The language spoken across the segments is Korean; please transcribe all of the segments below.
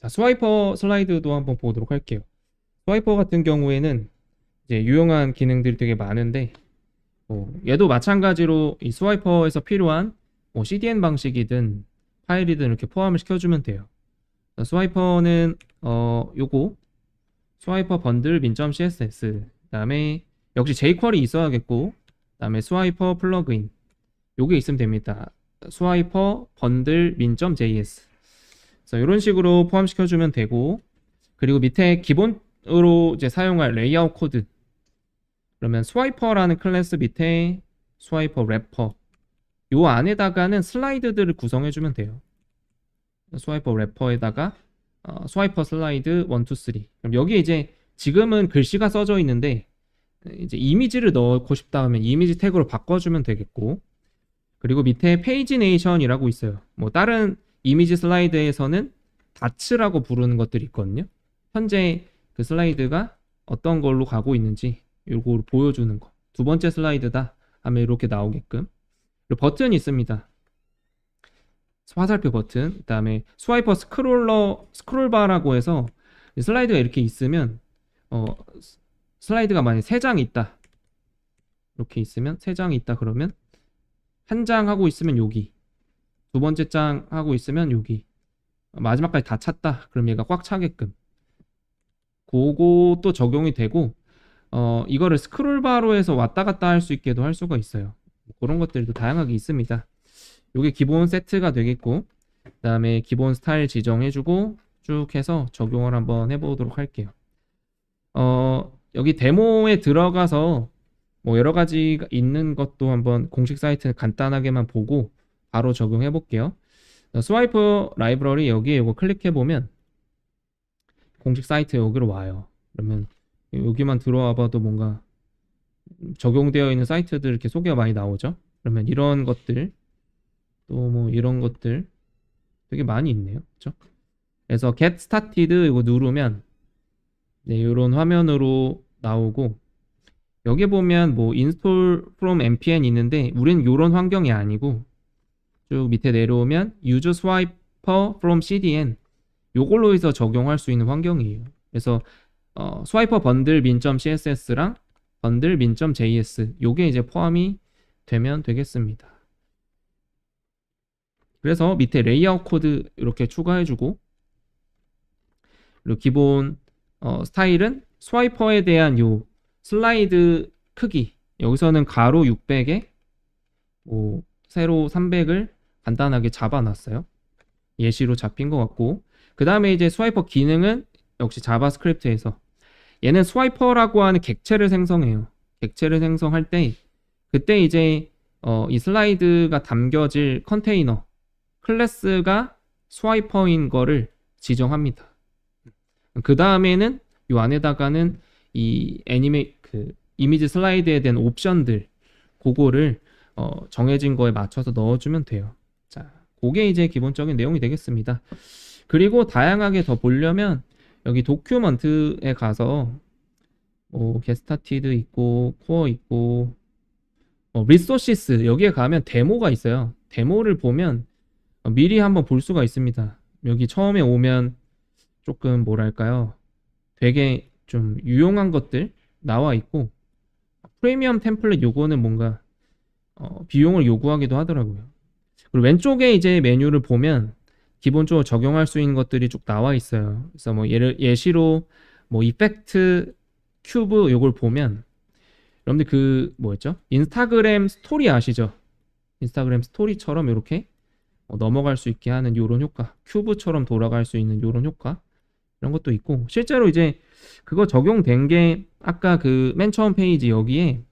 자, 스와이퍼 슬라이드도 한번 보도록 할게요. 스와이퍼 같은 경우에는 이제 유용한 기능들이 되게 많은데, 뭐 얘도 마찬가지로 이 스와이퍼에서 필요한 뭐 CDN 방식이든 파일이든 이렇게 포함을 시켜주면 돼요. 자, 스와이퍼는 어 요거 스와이퍼 번들 민점 CSS 그다음에 역시 jQuery 있어야겠고 그 다음에 스와이퍼 플러그인 요게 있으면 됩니다. 스와이퍼 번들 민점 JS 그래서 이런 식으로 포함시켜주면 되고 그리고 밑에 기본으로 이제 사용할 레이아웃 코드 그러면 스와이퍼라는 클래스 밑에 스와이퍼 래퍼 요 안에다가는 슬라이드들을 구성해주면 돼요. 스와이퍼 래퍼에다가 어, 스와이퍼 슬라이드 1, 2, 3 그럼 여기에 이제 지금은 글씨가 써져 있는데 이제 이미지를 넣고 싶다 하면 이미지 태그로 바꿔주면 되겠고 그리고 밑에 페이지 네이션이라고 있어요. 뭐 다른 이미지 슬라이드에서는 다츠라고 부르는 것들이 있거든요. 현재 그 슬라이드가 어떤 걸로 가고 있는지 요걸 보여주는 거. 두 번째 슬라이드다 하면 이렇게 나오게끔. 그리고 버튼이 있습니다. 화살표 버튼, 그 다음에 스와이퍼 스크롤러 스크롤바라고 해서 슬라이드가 이렇게 있으면 어 슬라이드가 만약 세장 있다. 이렇게 있으면 세 장 있다 그러면 한 장 하고 있으면 여기 두 번째 장 하고 있으면 여기 마지막까지 다 찼다. 그럼 얘가 꽉 차게끔 그것도 적용이 되고 어 이거를 스크롤바로 해서 왔다 갔다 할 수 있게도 할 수가 있어요. 그런 것들도 다양하게 있습니다. 요게 기본 세트가 되겠고 그 다음에 기본 스타일 지정해주고 쭉 해서 적용을 한번 해보도록 할게요. 어 여기 데모에 들어가서 뭐 여러 가지가 있는 것도 한번 공식 사이트 간단하게만 보고 바로 적용해 볼게요. 스와이프 라이브러리 여기에 이거 클릭해 보면 공식 사이트 여기로 와요. 그러면 여기만 들어와 봐도 뭔가 적용되어 있는 사이트들 이렇게 소개가 많이 나오죠. 그러면 이런 것들 또 뭐 이런 것들 되게 많이 있네요. 그렇죠? 그래서 get started 이거 누르면 네, 이런 화면으로 나오고 여기 보면 뭐 install from npm 있는데 우리는 이런 환경이 아니고 쭉 밑에 내려오면 use swiper from cdn 요걸로 해서 적용할 수 있는 환경이에요. 그래서 어, 스와이퍼 번들 민점 css랑 번들 민점 js 요게 이제 포함이 되면 되겠습니다. 그래서 밑에 레이아웃 코드 이렇게 추가해주고 그리고 기본 어, 스타일은 스와이퍼에 대한 요 슬라이드 크기 여기서는 가로 600에 뭐 세로 300을 간단하게 잡아놨어요. 예시로 잡힌 것 같고 그 다음에 이제 스와이퍼 기능은 역시 자바스크립트에서 얘는 스와이퍼라고 하는 객체를 생성해요. 객체를 생성할 때 그때 이제 어, 이 슬라이드가 담겨질 컨테이너 클래스가 스와이퍼인 거를 지정합니다. 그 다음에는 이 안에다가는 이 애니메 그 이미지 슬라이드에 대한 옵션들 그거를 어, 정해진 거에 맞춰서 넣어주면 돼요. 자, 그게 이제 기본적인 내용이 되겠습니다. 그리고 다양하게 더 보려면 여기 도큐먼트에 가서 뭐 게스타티드 있고 코어 있고 어, 리소시스 여기에 가면 데모가 있어요. 데모를 보면 어, 미리 한번 볼 수가 있습니다. 여기 처음에 오면 조금 뭐랄까요? 되게 좀 유용한 것들 나와 있고 프리미엄 템플릿 요거는 뭔가 어, 비용을 요구하기도 하더라고요. 그리고 왼쪽에 이제 메뉴를 보면 기본적으로 적용할 수 있는 것들이 쭉 나와 있어요. 그래서 뭐 예를 예시로 뭐 이펙트 큐브 요걸 보면 여러분들 그 뭐였죠? 인스타그램 스토리 아시죠? 인스타그램 스토리처럼 이렇게 어, 넘어갈 수 있게 하는 요런 효과, 큐브처럼 돌아갈 수 있는 요런 효과 이런 것도 있고 실제로 이제 그거 적용된 게 아까 그 맨 처음 페이지 여기에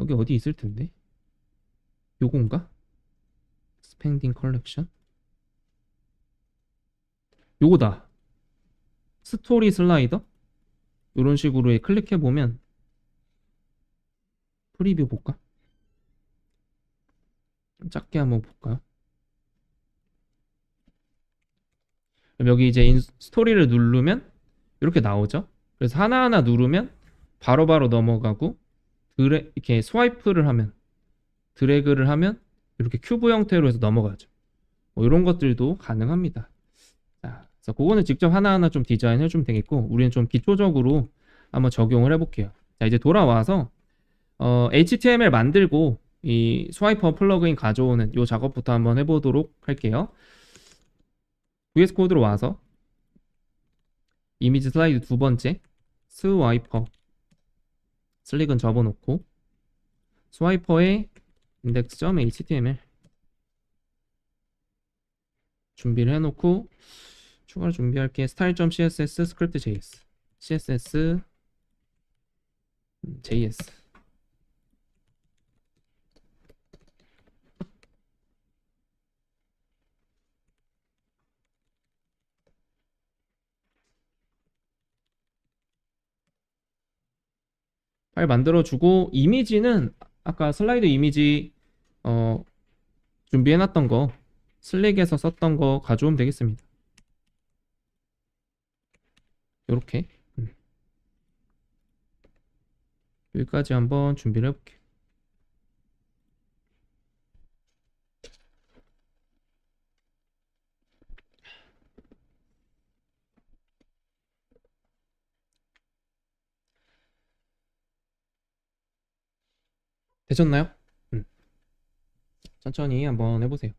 여기 어디 있을 텐데 요건가? 스펜딩 컬렉션 요거다 스토리 슬라이더 이런 식으로 클릭해 보면 프리뷰 볼까? 좀 작게 한번 볼까요? 여기 이제 인, 스토리를 누르면 이렇게 나오죠. 그래서 하나하나 누르면 바로바로 넘어가고 드래, 이렇게 스와이프를 하면 드래그를 하면 이렇게 큐브 형태로 해서 넘어가죠. 뭐 이런 것들도 가능합니다. 자, 그래서 그거는 직접 하나하나 좀 디자인 해 주면 되겠고 우리는 좀 기초적으로 한번 적용을 해볼게요. 자 이제 돌아와서 어, HTML 만들고 이 스와이퍼 플러그인 가져오는 이 작업부터 한번 해보도록 할게요. VS 코드로 와서 이미지 슬라이드 두 번째 스와이퍼 슬릭은 접어놓고 스와이퍼의 index.html 준비를 해놓고 추가로 준비할 게. style.css 스크립트 js css 음, js. 파일 만들어주고 이미지는 아까 슬라이드 이미지 어, 준비해놨던 거 슬릭에서 썼던 거 가져오면 되겠습니다. 요렇게 음. 여기까지 한번 준비를 해볼게요. 되셨나요? 음. 천천히 한번 해보세요.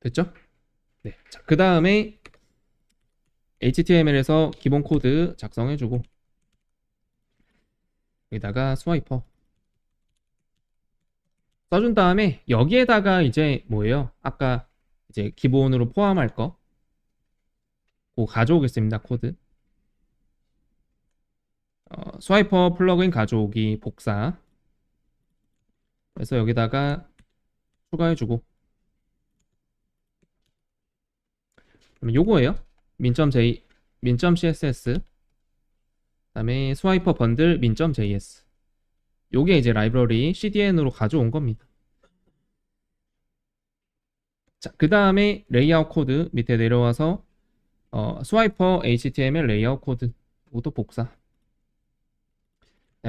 됐죠? 네. 자, 그 다음에 HTML에서 기본 코드 작성해주고 여기다가 스와이퍼 써준 다음에 여기에다가 이제 뭐예요? 아까 이제 기본으로 포함할 거고 가져오겠습니다. 코드. 어, 스와이퍼 플러그인 가져오기 복사. 그래서 여기다가 추가해주고. 그러면 요거예요. 민점 j 민점 css. 그다음에 스와이퍼 번들 민점 js. 요게 이제 라이브러리 cdn으로 가져온 겁니다. 자, 그 다음에 레이아웃 코드 밑에 내려와서 어, 스와이퍼 HTML 레이아웃 코드 이것도 복사 네,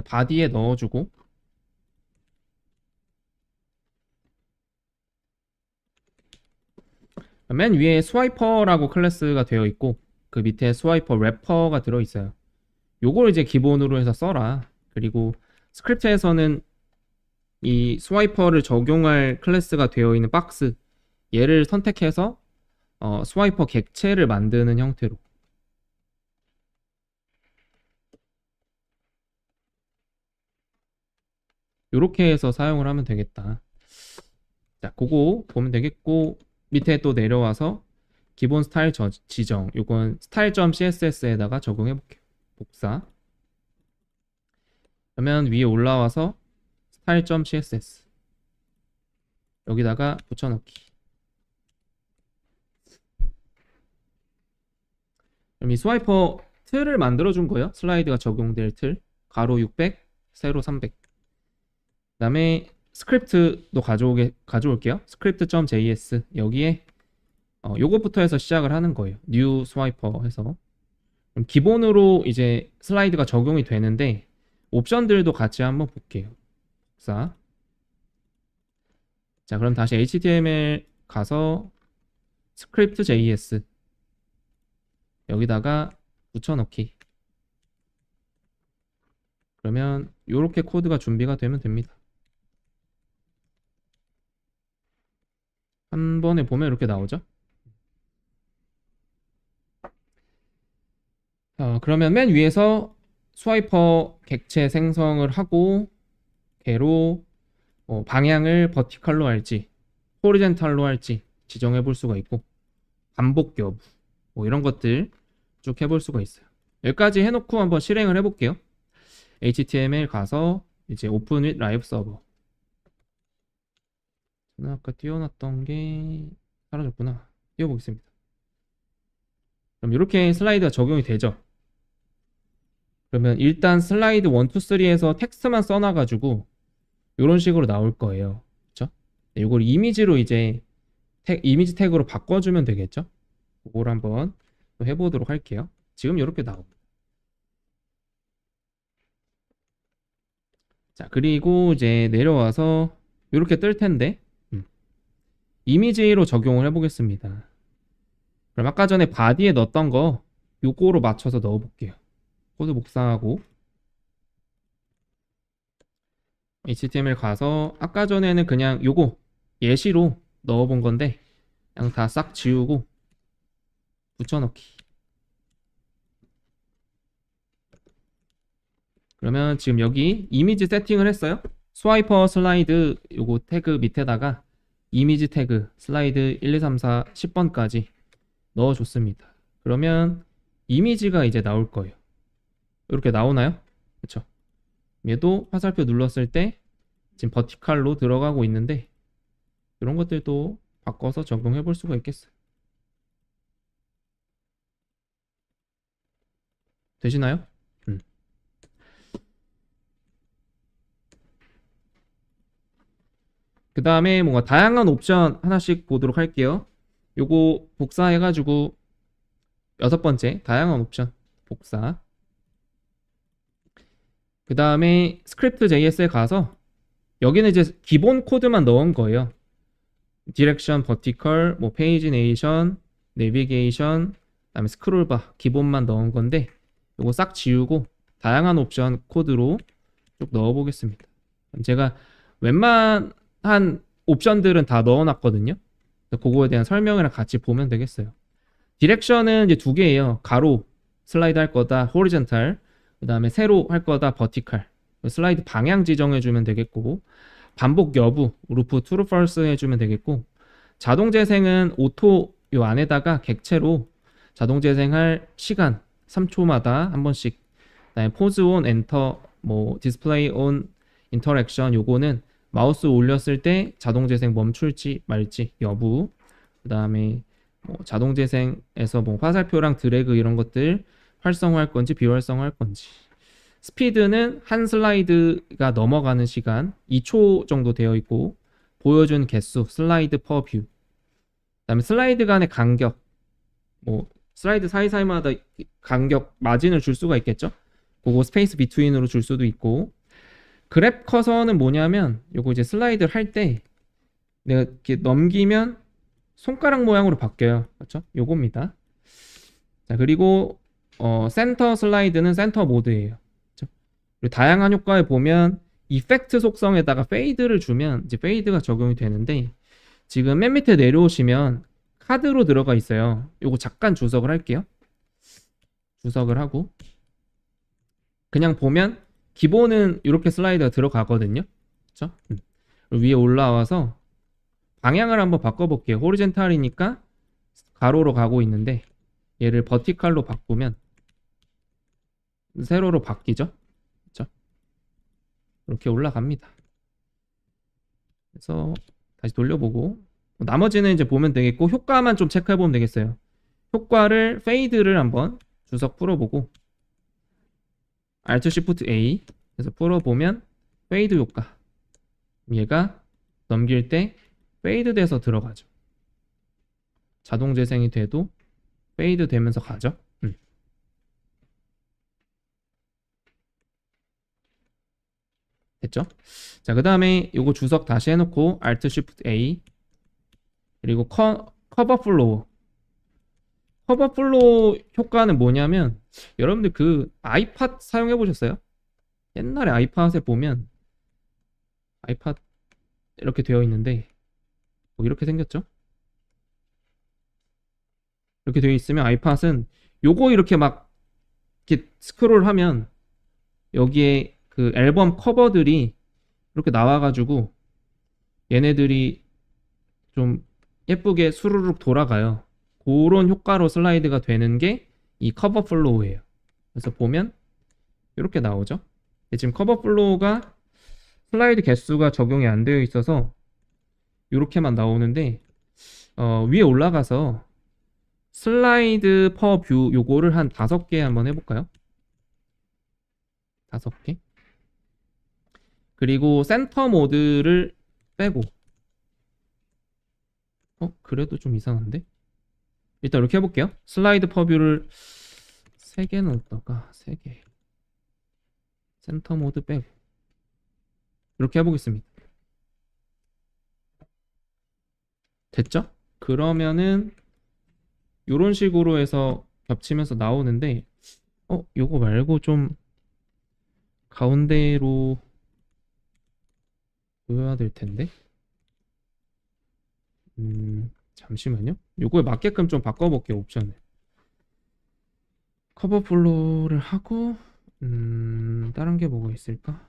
바디에 넣어주고. 맨 위에 스와이퍼라고 클래스가 되어 있고 그 밑에 스와이퍼 래퍼가 들어 있어요. 요걸 이제 기본으로 해서 써라. 그리고 스크립트에서는 이 스와이퍼를 적용할 클래스가 되어 있는 박스 얘를 선택해서 어, 스와이퍼 객체를 만드는 형태로 이렇게 해서 사용을 하면 되겠다. 자, 그거 보면 되겠고 밑에 또 내려와서 기본 스타일 저, 지정 요건 스타일.css에다가 적용해 볼게요. 복사 그러면 위에 올라와서 스타일.css 여기다가 붙여넣기 그럼 이 스와이퍼 틀을 만들어 준 거예요. 슬라이드가 적용될 틀. 가로 600, 세로 300. 그 다음에 스크립트도 가져오게 가져올게요. 스크립트.js 여기에 어, 요것부터 해서 시작을 하는 거예요. new 스와이퍼 해서 기본으로 이제 슬라이드가 적용이 되는데 옵션들도 같이 한번 볼게요. 복사. 자, 그럼 다시 HTML 가서 스크립트.js 여기다가 붙여넣기 그러면 이렇게 코드가 준비가 되면 됩니다 한 번에 보면 이렇게 나오죠 자, 그러면 맨 위에서 스와이퍼 객체 생성을 하고 개로 어, 방향을 버티컬로 할지 호리젠탈로 할지 지정해 볼 수가 있고 반복 여부 뭐 이런 것들 쭉 해볼 수가 있어요. 여기까지 해놓고 한번 실행을 해볼게요. HTML 가서 이제 오픈 with 라이브 서버. 아까 띄워놨던 게 사라졌구나. 띄워보겠습니다. 그럼 이렇게 슬라이드가 적용이 되죠. 그러면 일단 슬라이드 1, 2, 3에서 텍스트만 써놔가지고 이런 식으로 나올 거예요. 그렇죠? 이걸 이미지로 이제 태, 이미지 태그로 바꿔주면 되겠죠? 그걸 한번 해보도록 할게요. 지금 이렇게 나옵니다. 자, 그리고 이제 내려와서 이렇게 뜰 텐데 음. 이미지로 적용을 해보겠습니다. 그럼 아까 전에 바디에 넣었던 거 요거로 맞춰서 넣어볼게요. 코드 복사하고 HTML 가서 아까 전에는 그냥 요거 예시로 넣어본 건데 그냥 다 싹 지우고 붙여넣기 그러면 지금 여기 이미지 세팅을 했어요 스와이퍼 슬라이드 요거 태그 밑에다가 이미지 태그 슬라이드 1, 2, 3, 4, 10번까지 넣어줬습니다 그러면 이미지가 이제 나올 거예요 이렇게 나오나요? 그쵸 얘도 화살표 눌렀을 때 지금 버티칼로 들어가고 있는데 이런 것들도 바꿔서 적용해 볼 수가 있겠어요. 되시나요? 그 다음에 뭔가 다양한 옵션 하나씩 보도록 할게요. 요거 복사해가지고 여섯 번째 다양한 옵션 복사 그 다음에 스크립트 JS에 가서 여기는 이제 기본 코드만 넣은 거예요. 디렉션, 버티컬, 뭐 페이지 네이션, 내비게이션, 그다음에 스크롤바 기본만 넣은 건데 이거 싹 지우고 다양한 옵션 코드로 쭉 넣어 보겠습니다. 제가 웬만 한 옵션들은 다 넣어 놨거든요. 그거에 대한 설명이랑 같이 보면 되겠어요. 디렉션은 이제 두 개예요. 가로 슬라이드 할 거다, 호리젠탈. 그 다음에 세로 할 거다, 버티칼. 슬라이드 방향 지정해 주면 되겠고 반복 여부, 루프 트루 false 해주면 되겠고 자동 재생은 오토 요 안에다가 객체로 자동 재생할 시간 3초마다 한 번씩 그다음에 포즈 온 엔터 뭐 디스플레이 온 인터랙션 요거는 마우스 올렸을 때 자동 재생 멈출지 말지 여부 그 다음에 뭐 자동 재생에서 뭐 화살표랑 드래그 이런 것들 활성화할 건지 비활성화할 건지 스피드는 한 슬라이드가 넘어가는 시간 2초 정도 되어 있고 보여준 개수 슬라이드 퍼 뷰. 그다음에 슬라이드 간의 간격 뭐 슬라이드 사이사이마다 간격 마진을 줄 수가 있겠죠. 그거 스페이스 비트윈으로 줄 수도 있고 그랩 커서는 뭐냐면 요거 이제 슬라이드를 할때 내가 이렇게 넘기면 손가락 모양으로 바뀌어요. 그렇죠? 요겁니다. 자, 그리고 어, 센터 슬라이드는 센터 모드예요. 그리고 다양한 효과에 보면 이펙트 속성에다가 페이드를 주면 이제 페이드가 적용이 되는데 지금 맨 밑에 내려오시면 카드로 들어가 있어요. 요거 잠깐 주석을 할게요. 주석을 하고 그냥 보면 기본은 이렇게 슬라이드가 들어가거든요. 그렇죠? 위에 올라와서 방향을 한번 바꿔볼게요. 호리젠탈이니까 가로로 가고 있는데 얘를 버티칼로 바꾸면 세로로 바뀌죠. 이렇게 올라갑니다. 그래서 다시 돌려보고 나머지는 이제 보면 되겠고 효과만 좀 체크해 보면 되겠어요. 효과를 페이드를 한번 주석 풀어보고 Alt Shift A 해서 풀어보면 페이드 효과 얘가 넘길 때 페이드 돼서 들어가죠. 자동 재생이 돼도 페이드 되면서 가죠. 됐죠? 자, 그 다음에 요거 주석 다시 해놓고 Alt Shift A 그리고 커, 커버 플로우 커버 플로우 효과는 뭐냐면 여러분들 그 아이팟 사용해 보셨어요? 옛날에 아이팟에 보면 아이팟 이렇게 되어 있는데 뭐 이렇게 생겼죠? 이렇게 되어 있으면 아이팟은 요거 이렇게 막 이렇게 스크롤 하면 여기에 그 앨범 커버들이 이렇게 나와가지고 얘네들이 좀 예쁘게 수르륵 돌아가요. 그런 효과로 슬라이드가 되는 게 이 커버 플로우예요. 그래서 보면 이렇게 나오죠. 지금 커버 플로우가 슬라이드 개수가 적용이 안 되어 있어서 이렇게만 나오는데 어, 위에 올라가서 슬라이드 퍼 뷰 요거를 한 다섯 개 한번 해볼까요? 다섯 개. 그리고 센터 모드를 빼고 어? 그래도 좀 이상한데? 일단 이렇게 해볼게요. 슬라이드 퍼뷰를 3개 넣었다가 3개 센터 모드 빼고 이렇게 해보겠습니다. 됐죠? 그러면은 이런 식으로 해서 겹치면서 나오는데 어 요거 말고 좀 가운데로 보여야 될 텐데 음 잠시만요. 요거에 맞게끔 좀 바꿔볼게요 옵션을. 커버 플로우를 하고 음 다른 게 뭐가 있을까?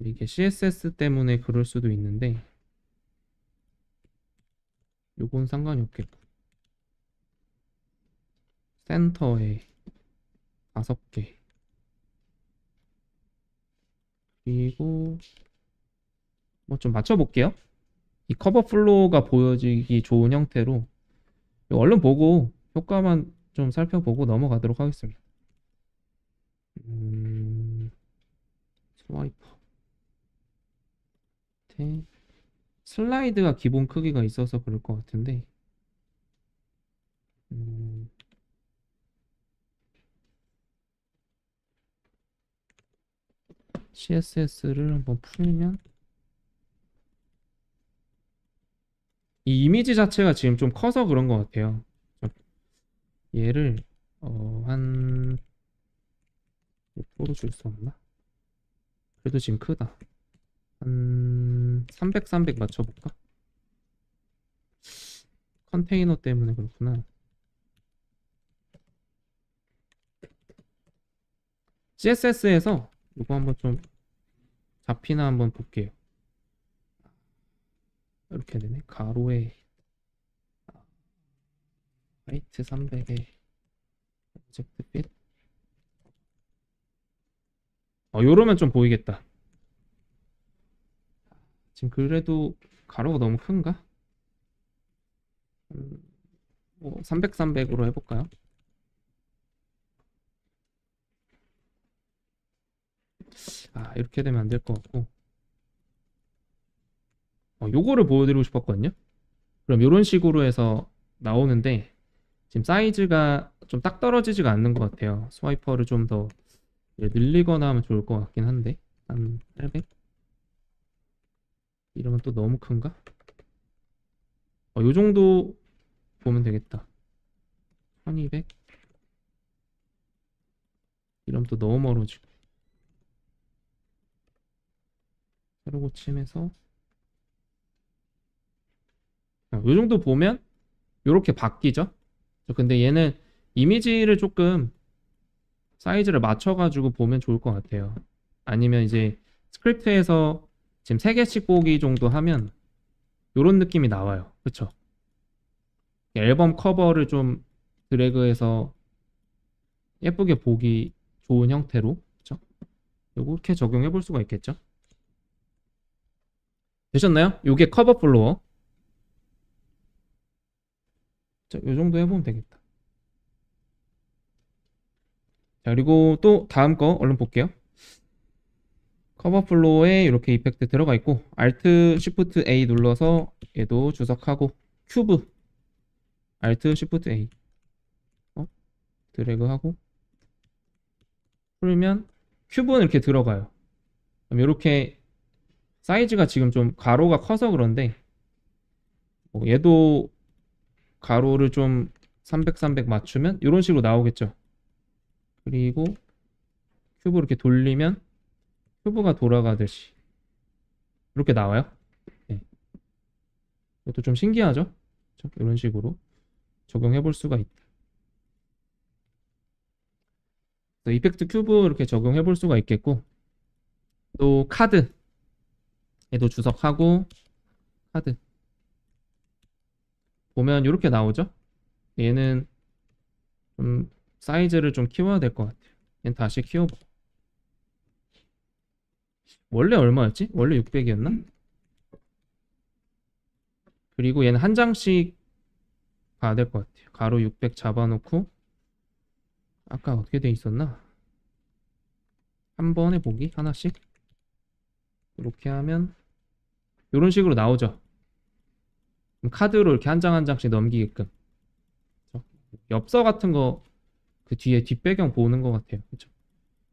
이게 CSS 때문에 그럴 수도 있는데 요건 상관이 없겠고. 센터에 다섯 개. 그리고 뭐 좀 맞춰볼게요. 이 커버 플로우가 보여지기 좋은 형태로 얼른 보고 효과만 좀 살펴보고 넘어가도록 하겠습니다. 음, 스와이퍼. 밑에 슬라이드가 기본 크기가 있어서 그럴 것 같은데. 음, CSS를 한번 풀면 이 이미지 자체가 지금 좀 커서 그런 것 같아요. 얘를 어, 한 6%로 줄 수 없나? 그래도 지금 크다. 한 300, 300 맞춰볼까? 컨테이너 때문에 그렇구나. CSS에서 이거 한번 좀 잡히나 한번 볼게요. 이렇게 되네. 가로에 화이트 300에 오젝트 핏. 어, 요러면 좀 보이겠다. 지금 그래도 가로가 너무 큰가? 음, 뭐 300, 300으로 해볼까요? 아, 이렇게 되면 안 될 것 같고. 어, 요거를 보여드리고 싶었거든요. 그럼 이런 식으로 해서 나오는데 지금 사이즈가 좀 딱 떨어지지가 않는 것 같아요. 스와이퍼를 좀 더 늘리거나 하면 좋을 것 같긴 한데 한 800? 이러면 또 너무 큰가? 어, 요 정도 보면 되겠다. 1200? 이러면 또 너무 멀어지고 새로 고침해서 어, 요 정도 보면 요렇게 바뀌죠. 근데 얘는 이미지를 조금 사이즈를 맞춰가지고 보면 좋을 것 같아요. 아니면 이제 스크립트에서 지금 3개씩 보기 정도 하면 요런 느낌이 나와요. 그쵸? 앨범 커버를 좀 드래그해서 예쁘게 보기 좋은 형태로. 그쵸? 요렇게 적용해 볼 수가 있겠죠? 되셨나요? 요게 커버 플로어. 자, 요 정도 해보면 되겠다. 자, 그리고 또 다음 거 얼른 볼게요. 커버 플로어에 이렇게 이펙트 들어가 있고, Alt Shift A 눌러서 얘도 주석하고, 큐브, Alt Shift A. 어? 드래그하고, 풀면 큐브는 이렇게 들어가요. 이렇게 사이즈가 지금 좀 가로가 커서 그런데 뭐 얘도 가로를 좀 300, 300 맞추면 이런 식으로 나오겠죠. 그리고 큐브 이렇게 돌리면 큐브가 돌아가듯이 이렇게 나와요. 네. 이것도 좀 신기하죠? 이런 식으로 적용해 볼 수가 있다. 이펙트 큐브 이렇게 적용해 볼 수가 있겠고 또 카드 얘도 주석하고 카드 보면 이렇게 나오죠 얘는 좀 사이즈를 좀 키워야 될 것 같아요 얘는 다시 키워보 원래 얼마였지? 원래 600이었나? 그리고 얘는 한 장씩 가야 될 것 같아요 가로 600 잡아놓고 아까 어떻게 돼 있었나? 한 번에 보기 하나씩 이렇게 하면 이런 식으로 나오죠. 카드로 이렇게 한 장 한 장씩 넘기게끔. 엽서 같은 거 그 뒤에 뒷배경 보는 것 같아요. 그죠?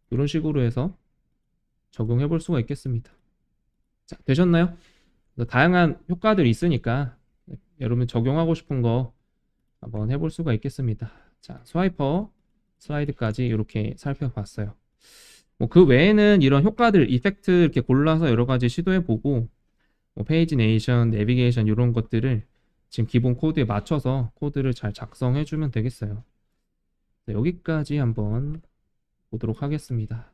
이런 식으로 해서 적용해 볼 수가 있겠습니다. 자, 되셨나요? 그래서 다양한 효과들이 있으니까 여러분 적용하고 싶은 거 한번 해볼 수가 있겠습니다. 자, 스와이퍼 슬라이드까지 이렇게 살펴봤어요. 뭐 그 외에는 이런 효과들, 이펙트 이렇게 골라서 여러 가지 시도해 보고 뭐 페이지 네이션, 내비게이션 이런 것들을 지금 기본 코드에 맞춰서 코드를 잘 작성해 주면 되겠어요. 네, 여기까지 한번 보도록 하겠습니다.